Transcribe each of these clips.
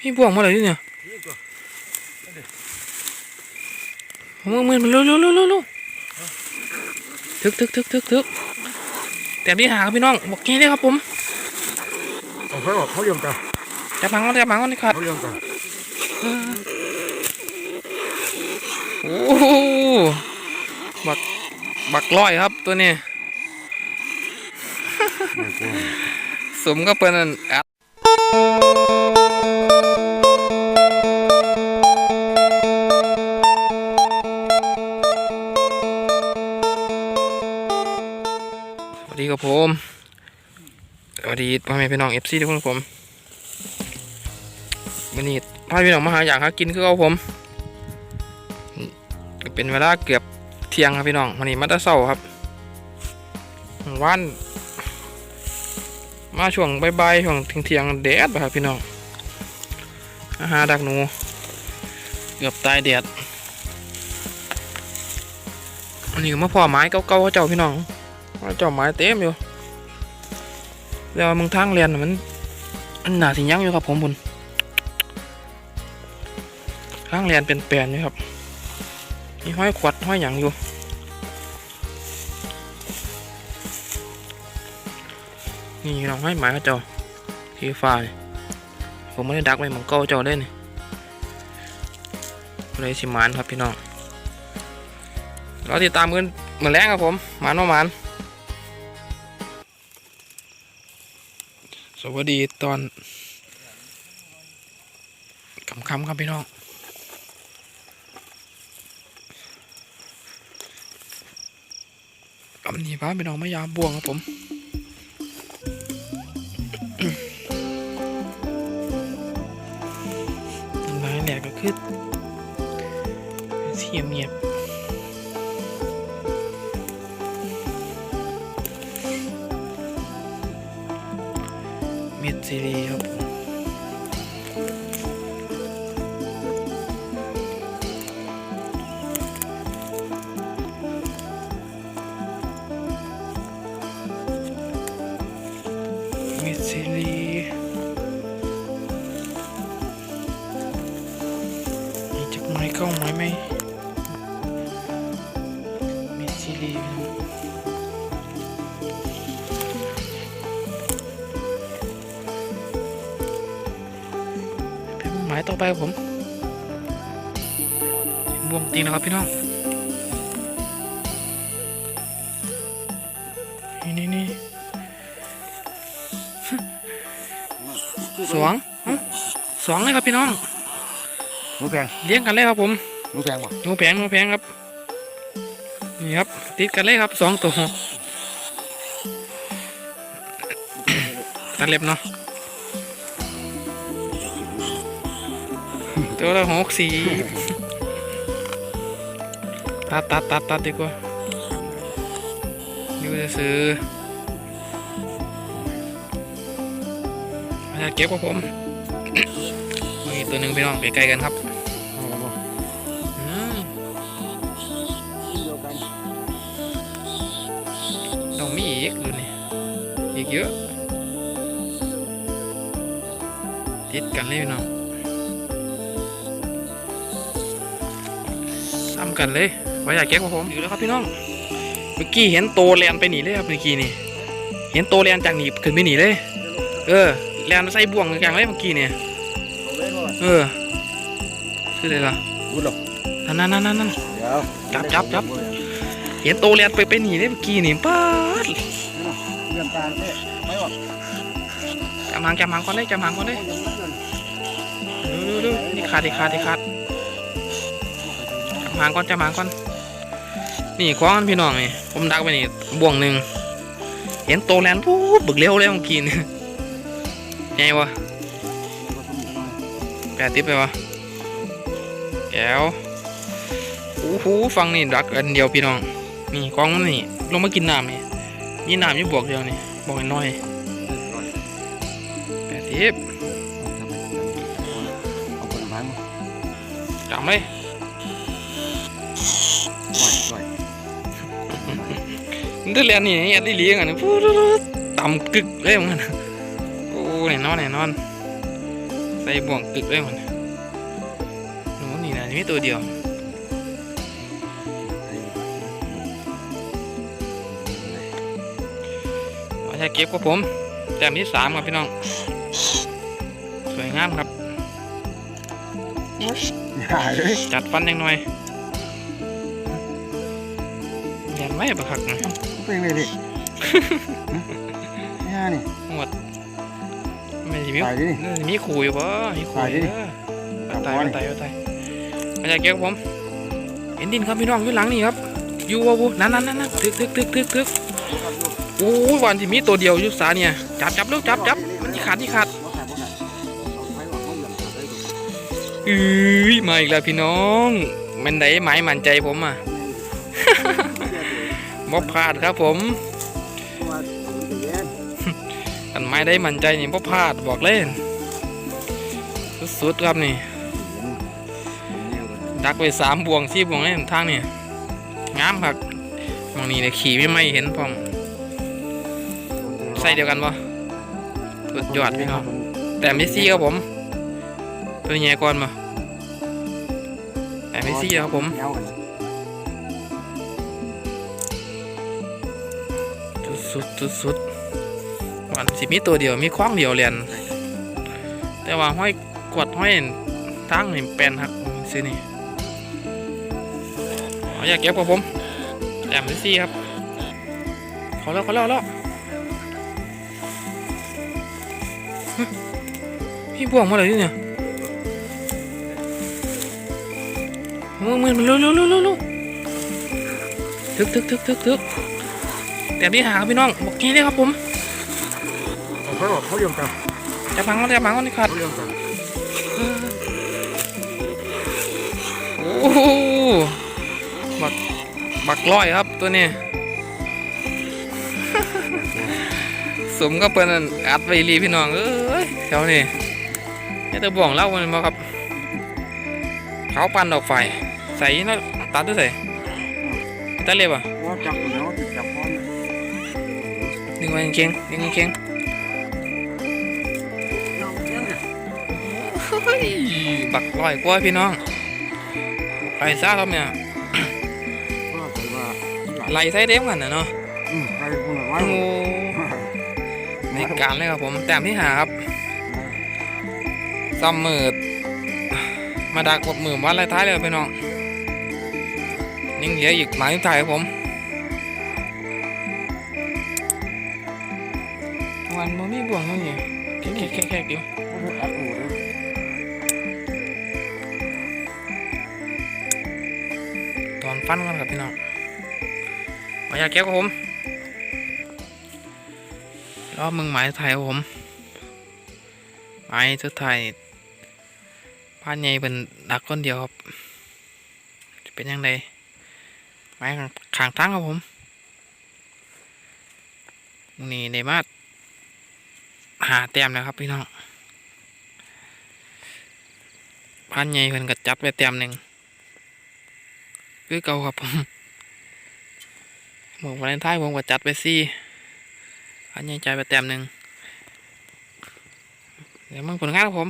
พี่บ่วงมาเลยดิเนี่ยนี่ตัวมือมือมันเร็วเร็วเร็วเร็วเร็วทึกทึกทึกทึกทึกแต่ที่หาครับพี่น้องบอกแค่นี้ครับผมเอาเขาออกเขายอมกันจับหางก่อนจับหางก่อนนี่ขาดเขายอมกันโอ้โหบักบักร้อยครับตัวนี้ไม่กลัวสมก็เป็นอันแอด สวับผมสวัสดีพ่อแม่พี่น้องเอฟซีทุกคนผมวันนี้พาพี่น้องมาหาอยากหากินคือเอาผม เป็นเวลาเกือบเที่ยงครับพี่น้องวันนี้มาตะเศร้าครับวันมาช่วงบ่ายๆช่วงเที่ยงแดดครับพี่น้องอาหารดักหนู เกือบตายแดดอันนี้มาพ่อไม้เก่าๆเขาเจ้าพี่น้อง เจ้าไม้เต็มอยู่แล้วมึงทางเรียนมันหนาสิยังอยู่ครับผมบุญทางเรียนเป็นแปลนอยู่ครับมีห้อยขวัดห้อยหยังอยู่นี่น้องให้หมายเจ้าที่ฟ้าผมไม่ได้ดักไว้หมองเก้าเจ้าได้นี่เลยสิมานครับพี่น้องเราติดตามกันเหมือนแรงครับผมมานว่ามาน วัสดีตอนคำคำครับพี่น้องกำนี้พาพี่น้องไมายามบ่วงครับผมไม้แหลกก็คือเสียมเงียบ เม็ดซีรีครัาไม้ไหมมีซีรีส์เป็นไม้ต่อไปครับผมบวงตีนนะครับพี่น้อง นี่นี่นี่สองเอ้าสองเลยครับพี่น้องหนูแพงเลี้ยงกันเลยครับผมหนูแพงบ่หนูแพงหนูแพงครับ นี่ครับ ติดกันเลยครับสองตัวตัดเล็บเนาะ ตัวละหกสีตัดตัดตัดตัดดีกว่าอยู่จะซื้อมาจะเก็บกับผมมีตัวหนึ่งไปน้องไกลๆกันครับเอาละบ่มต้องมีอีกดูนี่อีกเยอะติดกันเลยพี่น้อง ซ้ำกันเลยว่าอยากแก้กับผมอยู่แล้วครับพี่น้อง เมื่อกี้เห็นโตแลนไปหนีเลยครับเมื่อกี้นี่ เห็นโตแลนจากหนีขึ้นไปหนีเลย เออแลนมาใส่บ่วงกลางเลยเมื่อกี้เนี่ยเอาเลยบ่เออคืออะไรล่ะพูดหรอกนั่นนั่นนั่นนั่นเดี๋ยวจับจับจับเห็นโตแลนไปไปหนีเลยเมื่อกี้นี่ป้าดเรื่องการเนี่ยไม่ออกจำหางจำหางก่อนเลยจำหางก่อนเลยเอาอย่างนั้นเลยดูดูดูนี่ขาดดิขาดดิขาดจำ หางก่อนจำหางก่อนนี่คว้างพี่น้องนี่ผมดักไปนี่บ่วงหนึ่งเห็นโตแลนปุ๊บบึกเร็วเลยเมื่อกี้นี่ไงวะแปดติดไปวะแก้วโอ้โหฟังนี่ดักอันเดียวพี่น้องนี่คว้างมันนี่ลงมากินน้ำนี่มีน้ำอยู่บวกเดียวนี่บอกให้น้อยแปดติบเอาคนละพันจำเลย ได้เรียนนี่เอ็ดได้เลี้ยงอะนี่พูดต่ำกึกเลยมันโอ้แน่นอนแน่นอน ใส่บ่วงกึกเลยมันหนูนี่นะมีตัวเดียวเอาจะเก็บกับผมแต้มที่สามครับพี่น้อง สวยงามครับอย่าเลยจัดฟันยังหน่อย ยนไม่ประคักนะเป็นไงดินี่นี่ไม่สิมีตายดิเออมีขู่อยู่ปะมีขู่ตายดิเออตายตายตายตายมาจากเก็บผมเห็นดินครับพี่น้องอยู่หลังนี่ครับอยู่วะบูนั่นนั่นนั่นนั่นตึกตึกตึกตึกตึกโอ้ยวันที่มีตัวเดียวอยู่สาเนี่ยจับจับลูกจับจับมันที่ขาดที่ขาดบ่ขาดบ่ขาดเอาไฟว่าเขาเหลืองขาดได้ดูอื้อมาอีกแล้วพี่น้อง มันไหนหมายมั่นใจผมอะ บ่พลาดครับผมเพราะว่าเอามันจะแย่งอันไม้ได้มั่นใจนี่บ่พลาดบอกเล่นสุดๆครับนี่ ดักไปสามบวงสี่บวงในทางนี่งามครับมองนี่เนี่ยขี่ไม่ไม่เห็นพร้อมใส่เดียวกันปะสุดยอดพี่น้องแต่ไม่ซี่ครับผม ตัวใหญ่ก่อนปะแต่ไม่ซี่ครับผม สุดสุดสุดสุดวันสิมีตัวเดียวมีคว้างเดียวเรียนแต่ว่าห้อยกดห้อยทางนี่แปลนครับซื้อนี่อยากเก็บกับผมแต่ไม่ซี่ครับขาแล้วขาแล้วแล้วพี่บ่วงมาเลยเนี่ยมือมือมันเร็วเร็วเร็วเร็วเร็วทึกทึกทึกทึกทึก แต่นี่หาครับพี่น้องบอกงี้เลยครับผมเอาเขาบอกเขาเหลืองกันจะพังก็จะพังก็นี่ขาดเขาเหลืองกันโอ้โหบักบักร้อยครับตัวนี้ สมก็เป็นอันอัดไวรีพี่น้องเอ้ยแถวนี้นี่ตะบ่วงเล่ามันมาครับเขาปั่นดอกไฟใส่เนาะตัดด้วยใส่ตัดเล็บอะว่าจับอยู่แล้ว ดึงไว้เก่งดึงไว้เก่งเอาเงี้ยเนี่ยเฮ้ยบักร้อยก้ว่าพี่น้องไปซะครับเนี่ยไปว่าไล่ใส่เด็มกันนะเนาะอืมไปคนละไว้โอ้ในการเลยครับผมแต้มที่หาครับซ้ำมืดมาดักกดมือวันไรท้ายเลยพี่น้องยังเหลืออีกหมายสุดท้ายครับผม วันบ่มีบ่วงเลยนี่แค่แค่แค่แค่เดียวตอนฟันกันครับพี่น้องมาอยากเก็บครับผมรอบมึงหมายสุดท้ายผมหมายสุดท้ายบ้านใหญ่เป็นดักคนเดียวครับจะเป็นยังไงหมายขางทางครับผมนี่ในมา หาแต้มแล้วครับพี่น้องบ้านใหญ่เพิ่นก็จัดไปแต้มหนึ่งคือเก่าครับผมหมวกวาเลนไทน์ผมก็จัดไปสี่อันนี้ใจไปแต้มหนึ่งเดี๋ยวมึงผลงานครับผม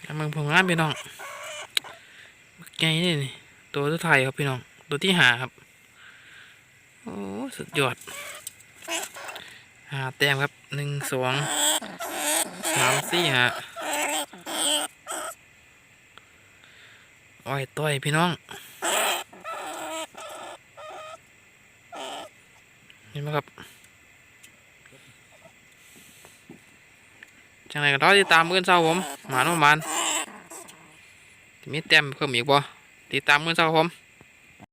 เดี๋ยวมึงผลงานพี่น้องไงนี่นี่ตัวสุดท้ายครับพี่น้อง ตัวที่หาครับ โอ้ สุดยอด หาแต้มครับหนึ่งสองสามสี่หาอ้อยต้อยพี่น้อง เห็นไหมครับ จังไรก็รอติดตามเมื่อนเช้าผมหมานประมาณมีแต้มเพิ่มอีกบ่ติดตามเมื่อนเช้าผม